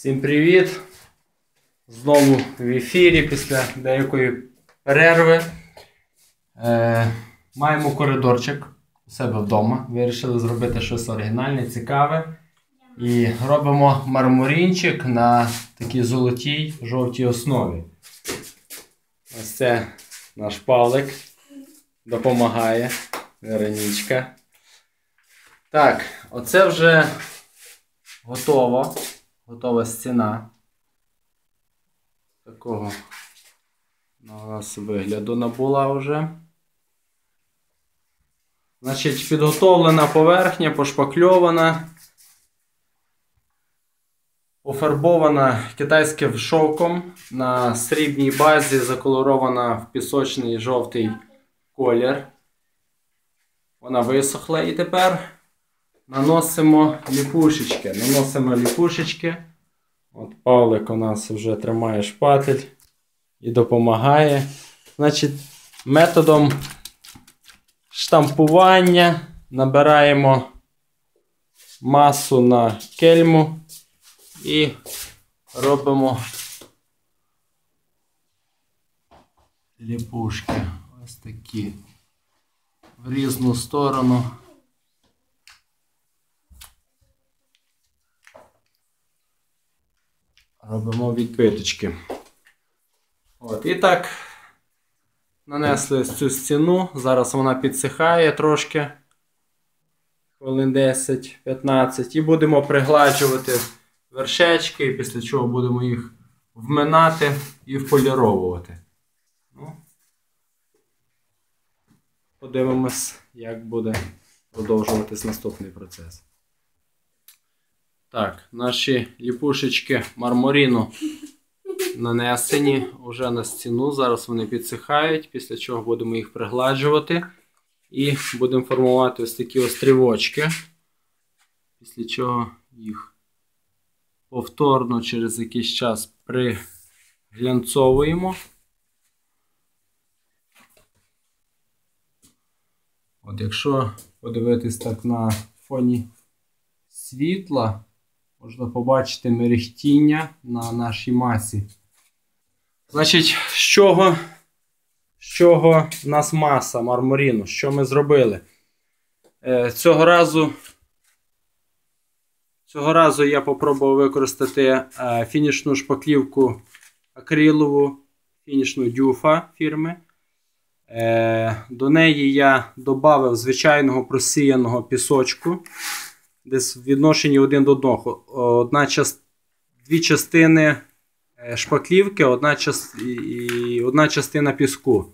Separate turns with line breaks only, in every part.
Всім привіт! Знову в ефірі після деякої перерви. Е, маємо коридорчик у себе вдома. Вирішили зробити щось оригінальне, цікаве. І робимо мармурінчик на такій золотій жовтій основі. Ось це наш Павлик допомагає. Веронічка. Так, оце вже готово. Готова стіна. Такого у нас вигляду набула вже. Значить, підготовлена поверхня, пошпакльована, пофарбована китайським шовком на срібній базі, заколорована в пісочний жовтий колір. Вона висохла і тепер наносимо ліпушечки. Наносимо ліпушечки. От Павлик у нас вже тримає шпатель і допомагає. Значить, методом штампування набираємо масу на кельму і робимо ліпушки. Ось такі в різну сторону. Робимо відбиточки. От, І так нанесли цю стіну. Зараз вона підсихає трошки. Хвилин 10-15. І будемо пригладжувати вершечки, після чого будемо їх вминати і вполіровувати. Ну, Подивимось, як буде продовжуватись наступний процес. Так, наші ліпушечки мармуріну нанесені вже на стіну. Зараз вони підсихають, після чого будемо їх пригладжувати. І будемо формувати ось такі острівочки. Після чого їх повторно через якийсь час приглянцовуємо. От Якщо подивитись так на фоні світла, можна побачити мерехтіння на нашій масі. Значить, з чого, з чого в нас маса мармуріну? Що ми зробили? Е, Цього разу цього разу я попробував використати е, фінішну шпаклівку акрилову, фінішну дюфа фірми. Е, До неї я додав звичайного просіяного пісочку десь в відношенні один до одного. Одна част... Дві частини шпаклівки, одна, част... і одна частина піску.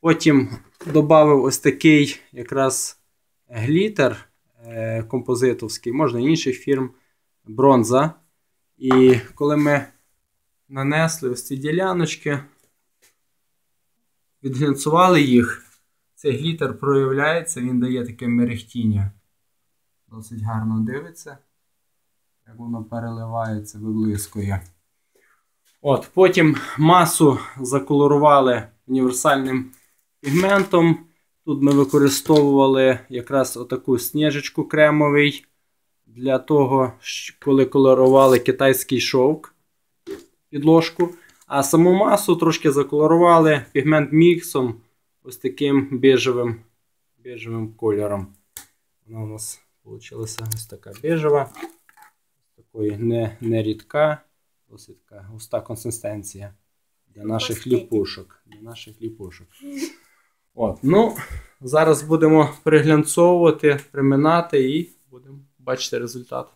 Потім додав ось такий якраз глітер композитовський, можна інших фірм, бронза. І коли ми нанесли ось ці діляночки, відглянцували їх, цей глітер проявляється, він дає таке мерехтіння. Досить гарно дивиться, як воно переливається, виблискує. От, Потім масу заколорували універсальним пігментом. Тут ми використовували якраз отаку сніжечку кремовий для того, коли колорували китайський шовк підложку. А саму масу трошки заколорували пігмент міксом ось таким біжевим, біжевим кольором. Вона у нас Получилася ось така біжева, такої не, не рідка, досить така густа консистенція для наших ліпушок. Для наших ліпушок. От, ну, Зараз будемо приглянцовувати, приминати і будемо бачити результат.